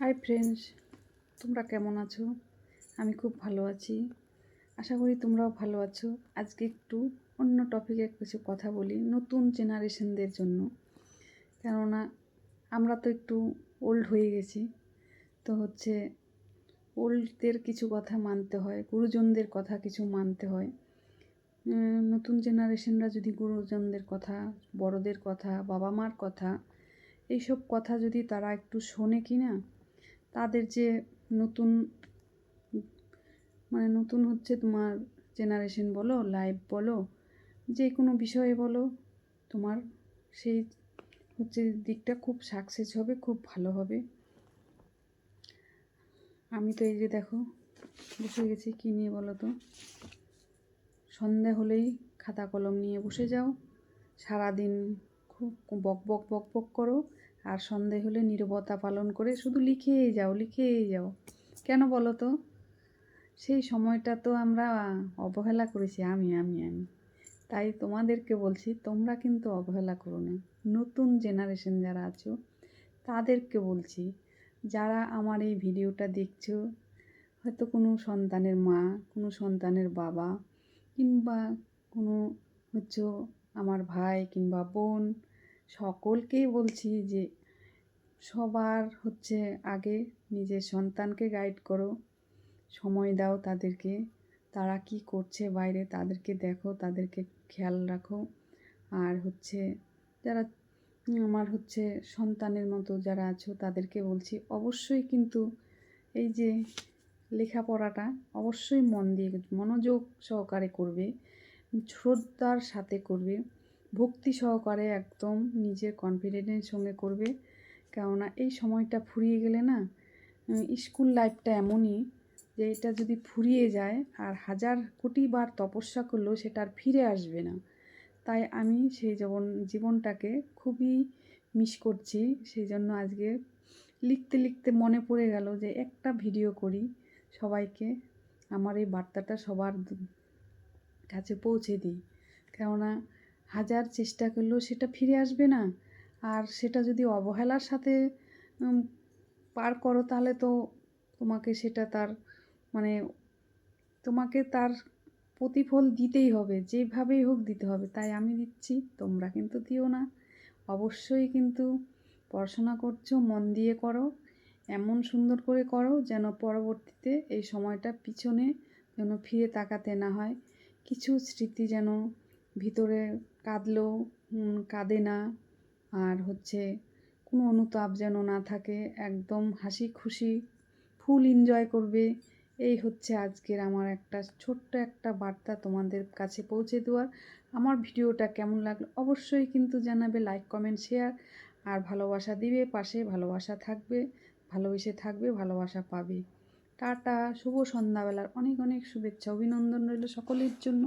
Hi friends তোমরা কেমন আছো? আমি খুব ভালো আছি। আশা করি তোমরাও ভালো আছো। আজকে একটু অন্য টপিকে কিছু কথা বলি, নতুন জেনারেশনদের জন্য। কেননা, আমরা তো একটু ওল্ড হয়ে গেছি। তো হচ্ছে ওল্ডদের কিছু কথা মানতে হয়, গুরুজনদের কথা কিছু মানতে হয়। নতুন জেনারেশনরা যদি গুরুজনদের কথা, বড়দের কথা বাবা মার কথা, এইসব কথা যদি তারা একটু শোনে কি না তাদের যে নতুন মানে নতুন হচ্ছে তোমার জেনারেশন বলো লাইফ বলো, যে কোনো বিষয়ে বলো, তোমার সেই হচ্ছে দিকটা খুব সাকসেস হবে, খুব ভালো হবে। আমি তো এই যে দেখো, বসে গেছি, কী নিয়ে বলো তো? সন্ধে হলেই খাতা কলম নিয়ে বসে যাও, সারাদিন খুব বক বক বক বক করো। আর সন্ধে হলে নীরবতা পালন করে শুধু লিখেই যাও লিখেই যাও। কেন বলো তো? সেই সময়টা তো আমরা অবহেলা করেছি, আমি আমি আমি। তাই তোমাদেরকে বলছি, তোমরা কিন্তু অবহেলা করো না। নতুন জেনারেশন যারা আছো, তাদেরকে বলছি, যারা আমার এই ভিডিওটা দেখছ, হয়তো কোনো সন্তানের মা, কোনো সন্তানের বাবা, কিংবা কোনো হচ্ছে আমার ভাই কিংবা বোন সকলকেই বলছি যে সবার হচ্ছে আগে নিজের সন্তানকে গাইড করো, সময় দাও তাদেরকে, তারা কি করছে বাইরে তাদেরকে দেখো, তাদেরকে খেয়াল রাখো। আর হচ্ছে যারা আমার হচ্ছে সন্তানের মতো যারা আছো তাদেরকে বলছি অবশ্যই কিন্তু এই যে লেখাপড়াটা অবশ্যই মন দিয়ে মনোযোগ সহকারে করবে, শ্রদ্ধার সাথে করবে। ভক্তি সহকারে একদম নিজের কনফিডেন্সের সঙ্গে করবে। কেননা এই সময়টা ফুরিয়ে গেলে না স্কুল লাইফটা এমনই যে এটা যদি ফুরিয়ে যায় আর হাজার কোটি বার তপস্যা করলেও সেটা আর ফিরে আসবে না। তাই আমি সেই জীবন, জীবনটাকে খুবই মিস করছি। সেই জন্য আজকে লিখতে লিখতে মনে পড়ে গেল যে একটা ভিডিও করি, সবাইকে আমার এই বার্তাটা সবার কাছে পৌঁছে দিই। কেননা হাজার চেষ্টা করলেও সেটা ফিরে আসবে না। আর সেটা যদি অবহেলার সাথে পার করো তাহলে তো তোমাকে সেটা তার মানে তোমাকে তার প্রতিফল দিতেই হবে, যেভাবেই হোক দিতে হবে। তাই আমি দিচ্ছি, তোমরা কিন্তু দিও না। অবশ্যই কিন্তু পড়াশোনা করছ, মন দিয়ে করো, এমন সুন্দর করে করো যেন পরবর্তীতে এই সময়টা পিছনে যেন ফিরে তাকাতে না হয়। কিছু স্মৃতি যেন ভিতরে কাঁদলেও কাঁদে না। আর হচ্ছে কোনো অনুতাপ যেন না থাকে, একদম হাসি খুশি, ফুল এনজয় করবে। এই হচ্ছে আজকের আমার একটা ছোট্ট একটা বার্তা তোমাদের কাছে পৌঁছে দেওয়ার। আমার ভিডিওটা কেমন লাগল অবশ্যই কিন্তু জানাবে লাইক কমেন্ট শেয়ার আর ভালোবাসা দিবে, পাশে ভালোবাসা থাকবে, ভালোবেসে থাকবে, ভালোবাসা পাবে। টাটা, শুভ সন্ধ্যাবেলার অনেক অনেক শুভেচ্ছা, অভিনন্দন রইল সকলের জন্য।